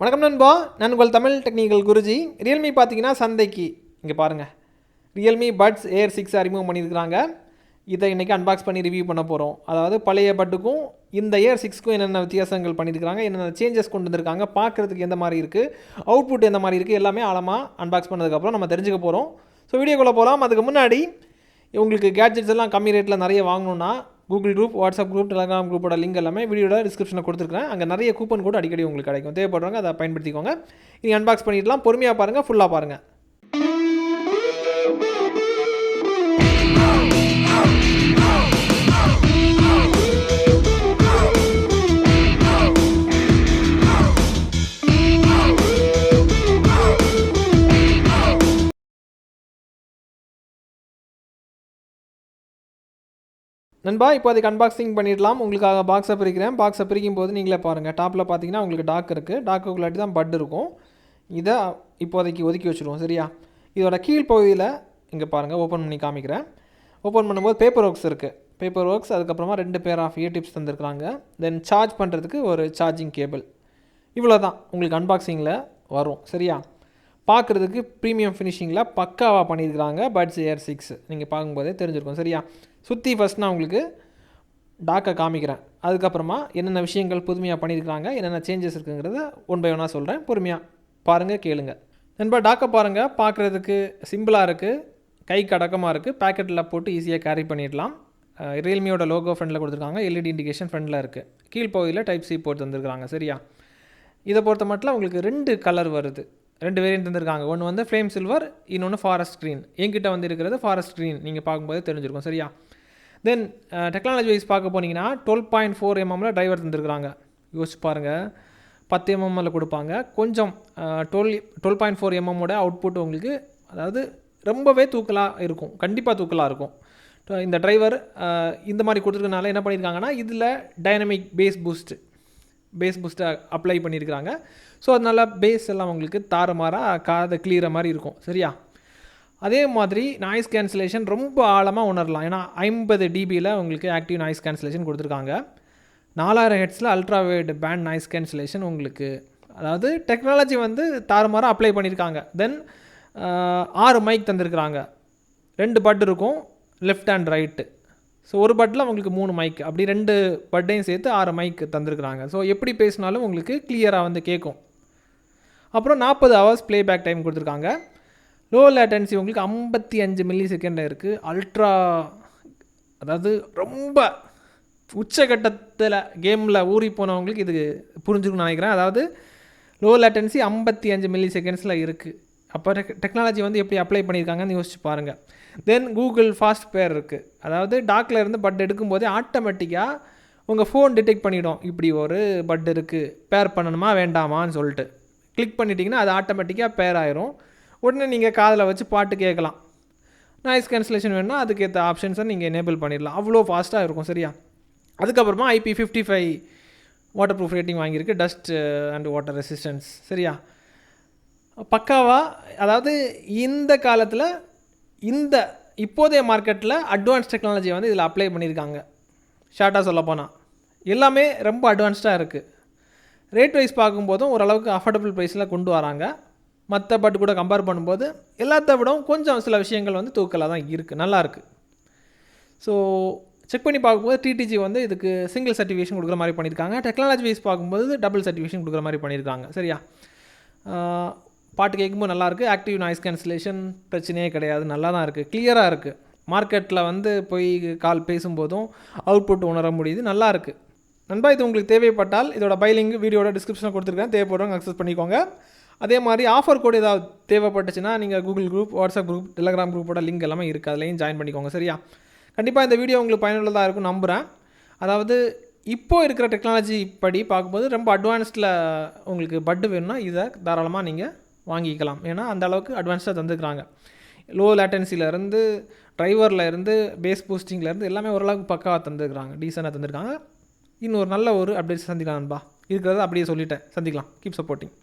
வணக்கம் நண்பா. நான் உங்கள் தமிழ் டெக்னிக்கல் குருஜி. ரியல்மி பார்த்தீங்கன்னா சந்தைக்கு இங்கே பாருங்கள் ரியல்மி பட்ஸ் ஏர் சிக்ஸ் அறிமுகம் பண்ணியிருக்கிறாங்க. இதை இன்றைக்கி அன்பாக்ஸ் பண்ணி ரிவ்யூ பண்ண போகிறோம் அதாவது பழைய பட்டுக்கும் இந்த ஏர் சிக்ஸ்க்கும் என்னென்ன வித்தியாசங்கள் பண்ணியிருக்காங்க என்னென்ன சேஞ்சஸ் கொண்டு வந்திருக்காங்க பார்க்குறதுக்கு எந்த மாதிரி இருக்குது அவுட்புட் எந்த மாதிரி இருக்குது எல்லாமே ஆழமாக அன்பாக்ஸ் பண்ணதுக்கப்புறம் நம்ம தெரிஞ்சுக்க போகிறோம் ஸோ வீடியோக்குள்ளே போகலாம் அதுக்கு முன்னாடி உங்களுக்கு கேட்ஜெட்ஸ் எல்லாம் கம்மி ரேட்டில் நிறைய வாங்கணுன்னா Google group WhatsApp group Telegram குரூப்போட லிங்க் எல்லாமே வீடியோட டிஸ்கிரிப்ஷனில் கொடுத்துருக்கேன் அங்கே நிறைய கூப்பன் கூட அடிக்கடி உங்களுக்கு கிடைக்கும். தேவைப்படுறவங்க அதை பயன்படுத்திக்கோங்க. நீ அன்பாக்ஸ் பண்ணிடலாம். பொறுமையாக பாருங்கள் ஃபுல்லாக பாருங்கள் நண்பா இப்போ அதுக்கு அன்பாக்சிங் பண்ணிடலாம். உங்களுக்காக பாக்ஸை பிரிக்கிறேன். பாக்ஸை பிரிக்கும் போது நீங்களே பாருங்கள் டாப்பில் பார்த்தீங்கன்னா உங்களுக்கு டாக் இருக்குது டாக்குள்ளாட்டி தான் பட் இருக்கும். இதை இப்போதைக்கு ஒதுக்கி வச்சுருவோம். சரியா? இதோட கீழ்ப்பகுதியில் இங்கே பாருங்கள் ஓப்பன் பண்ணி காமிக்கிறேன். ஓப்பன் பண்ணும்போது பேப்பர் ஒர்க்ஸ் இருக்குது பேப்பர் ஒர்க்ஸ் அதுக்கப்புறமா ரெண்டு pair of ear tips then charge பண்ணுறதுக்கு ஒரு சார்ஜிங் கேபிள் இவ்வளோ தான் உங்களுக்கு அன்பாக்சிங்கில் வரும். சரியா? பார்க்குறதுக்கு ப்ரீமியம் ஃபினிஷிங்கில் பக்காவாக பண்ணியிருக்கிறாங்க பட்ஸ் ஏர் சிக்ஸ் நீங்கள் பார்க்கும்போதே தெரிஞ்சிருக்கும். சரியா? சுற்றி ஃபஸ்ட் நான் உங்களுக்கு டாக்கை காமிக்கிறேன். அதுக்கப்புறமா என்னென்ன விஷயங்கள் புதுமையாக பண்ணியிருக்கிறாங்க என்னென்ன சேஞ்சஸ் இருக்குங்கிறத ஒன் பை ஒன்னாக சொல்கிறேன் பொறுமையாக பாருங்கள் கேளுங்க. நண்பா டாக்கை பாருங்கள் பார்க்குறதுக்கு சிம்பிளாக இருக்குது கைக்கு அடக்கமாக இருக்குது பேக்கெட்டில் போட்டு ஈஸியாக கேரி பண்ணிடலாம். ரியல்மியோட லோகோ ஃப்ரெண்டில் கொடுத்துருக்காங்க. எல்இடி இண்டிகேஷன் ஃப்ரெண்டில் இருக்குது கீழ்ப்பகுதியில் டைப் சி போட்டு தந்திருக்காங்க சரியா? இதை பொறுத்த மட்டும் உங்களுக்கு ரெண்டு கலர் வருது. ரெண்டு வேரியன்ட் தந்திருக்காங்க. ஒன்று வந்து ஃப்ளேம் சில்வர் இன்னொன்று ஃபாரஸ்ட் ஸ்க்ரீன் என்கிட்ட வந்து இருக்கிறது ஃபாரஸ்ட் ஸ்க்ரீன் நீங்கள் பார்க்கும்போது தெரிஞ்சிருக்கும். சரியா? தென் டெக்னாலஜி வைஸ் பார்க்க போனீங்கன்னா டுவெல் பாயிண்ட் ஃபோர் எம்எம்மில் டிரைவர் தந்திருக்கிறாங்க. யோசிச்சு பாருங்கள் பத்து எம்எம்மில் கொடுப்பாங்க. கொஞ்சம் டுவெல் டுவெல் பாயிண்ட் ஃபோர் எம்எம்மோட அவுட்புட் உங்களுக்கு அதாவது ரொம்பவே தூக்கலாக இருக்கும். கண்டிப்பாக தூக்கலாக இருக்கும். இந்த டிரைவர் இந்த மாதிரி கொடுத்துருக்கனால என்ன பண்ணியிருக்காங்கன்னா இதில் டைனமிக் பேஸ் பூஸ்ட்டு பேஸ் பூஸ்ட்டை அப்ளை பண்ணியிருக்கிறாங்க. ஸோ அதனால் பேஸ் எல்லாம் உங்களுக்கு தாறுமாறாக காதை கிளியற மாதிரி இருக்கும். சரியா? அதே மாதிரி நாய்ஸ் கேன்சலேஷன் ரொம்ப ஆழமாக உணரலாம். ஏன்னா ஐம்பது டிபியில் உங்களுக்கு ஆக்டிவ் நாய்ஸ் கேன்சலேஷன் கொடுத்துருக்காங்க. நாலாயிரம் ஹெட்ஸில் அல்ட்ராவேட் பேண்ட் நாய்ஸ் கேன்சலேஷன் உங்களுக்கு அதாவது டெக்னாலஜி வந்து தாறுமாறாக அப்ளை பண்ணியிருக்காங்க. தென் ஆறு மைக் தந்திருக்கிறாங்க. ரெண்டு பட் இருக்கும் லெஃப்ட் அண்ட் ரைட்டு ஸோ ஒரு பட்டில் உங்களுக்கு மூணு மைக் அப்படி ரெண்டு பட்டையும் சேர்த்து ஆறு மைக் தந்திருக்கிறாங்க. ஸோ எப்படி பேசினாலும் உங்களுக்கு கிளியராக வந்து கேட்கும். அப்புறம் நாற்பது ஹவர்ஸ் ப்ளேபேக் டைம் கொடுத்துருக்காங்க. லோ லேட்டன்சி உங்களுக்கு ஐம்பத்தி அஞ்சு மில்லி செகண்டில் இருக்குது அல்ட்ரா அதாவது ரொம்ப உச்சகட்டத்தில் கேமில் ஊறி போனவங்களுக்கு இது புரிஞ்சுக்கணும்னு நினைக்கிறேன். அதாவது லோ லேட்டன்சி ஐம்பத்தி அஞ்சு மில்லி செகண்ட்ஸில் இருக்குது அப்போ டெக் டெக்னாலஜி வந்து எப்படி அப்ளை பண்ணியிருக்காங்கன்னு யோசிச்சு பாருங்கள் தென் கூகுள் ஃபாஸ்ட் பேர் இருக்குது அதாவது டாக்கில் இருந்து பட் எடுக்கும்போதே ஆட்டோமேட்டிக்காக உங்கள் ஃபோன் டிடெக்ட் பண்ணிவிடும் இப்படி ஒரு பட் இருக்குது பேர் பண்ணணுமா வேண்டாமான்னு சொல்லிட்டு. கிளிக் பண்ணிட்டீங்கன்னா அது ஆட்டோமேட்டிக்காக பேர் ஆயிரும். உடனே நீங்கள் காதில் வச்சு பாட்டு கேட்கலாம். நாய்ஸ் கேன்சலேஷன் வேணும்னா அதுக்கேற்ற ஆப்ஷன்ஸை நீங்கள் எனேபிள் பண்ணிடலாம். அவ்வளோ ஃபாஸ்ட்டாக இருக்கும் சரியா? அதுக்கப்புறமா IP fifty five waterproof rating வாங்கியிருக்கு. டஸ்ட் அண்ட் வாட்டர் ரெசிஸ்டன்ஸ் சரியா? பக்காவாக அதாவது இந்த காலத்தில் இந்த இப்போதைய மார்க்கெட்டில் அட்வான்ஸ் டெக்னாலஜியை வந்து இதில் அப்ளை பண்ணியிருக்காங்க ஷார்ட்டாக சொல்லப்போனால் எல்லாமே ரொம்ப அட்வான்ஸ்டாக இருக்குது ரேட் வைஸ் பார்க்கும்போதும் ஓரளவுக்கு அஃபோர்டபுள் ப்ரைஸில் கொண்டு வராங்க. மற்ற பட்டு கூட கம்பேர் பண்ணும்போது எல்லாத்த விடவும் கொஞ்சம் சில விஷயங்கள் வந்து தூக்கலாக தான் இருக்குது நல்லாயிருக்கு ஸோ செக் பண்ணி பார்க்கும்போது டிடிஜி வந்து இதுக்கு சிங்கிள் சர்டிஃபிகேஷன் கொடுக்குற மாதிரி பண்ணியிருக்காங்க டெக்னாலஜி வைஸ் பார்க்கும்போது டபுள் சர்டிஃபிகேஷன் கொடுக்குற மாதிரி பண்ணியிருக்காங்க சரியா? பாட்டு கேட்கும்போது நல்லாயிருக்கு. ஆக்டிவ் நாய்ஸ் கேன்சலேஷன் பிரச்சனையே கிடையாது. நல்லா தான் இருக்குது கிளியராக இருக்குது மார்க்கெட்டில் வந்து போய் கால் பேசும்போதும் அவுட்புட் உணர முடியுது. நல்லா இருக்குது நண்பா இது உங்களுக்கு தேவைப்பட்டால் இதோட பைலிங்கு வீடியோட டிஸ்கிரிப்ஷனில் கொடுத்துருக்கேன். தேவைப்படுறவங்க அக்சஸ் பண்ணிக்கோங்க. அதே மாதிரி ஆஃபர் கோட் ஏதாவது தேவைப்பட்டுச்சுன்னா நீங்கள் Google group WhatsApp group Telegram குரூப்போட லிங்க் எல்லாமே இருக்குது அதுலேயும் ஜாயின் பண்ணிக்கோங்க. சரியா? கண்டிப்பாக இந்த வீடியோ உங்களுக்கு பயனுள்ளதாக இருக்கும் நம்புகிறேன் அதாவது இப்போது இருக்கிற டெக்னாலஜி படி பார்க்கும்போது ரொம்ப அட்வான்ஸ்டில் உங்களுக்கு பட்டு வேணும்னா இதை தாராளமாக நீங்கள் வாங்கிக்கலாம். ஏன்னா அந்த அளவுக்கு அட்வான்ஸாக தந்துக்கிறாங்க லோ லேட்டன்சிலேருந்து டிரைவரில் இருந்து பேஸ் பூஸ்டிங்லேருந்து எல்லாமே ஓரளவுக்கு பக்காவாக தந்துருக்காங்க டீசெண்டாக தந்திருக்காங்க. இன்னொரு நல்ல ஒரு அப்டேட்ஸ் சந்திக்கலாம் நண்பா. இருக்கிறத அப்படியே சொல்லிட்டேன். சந்திக்கலாம். Keep supporting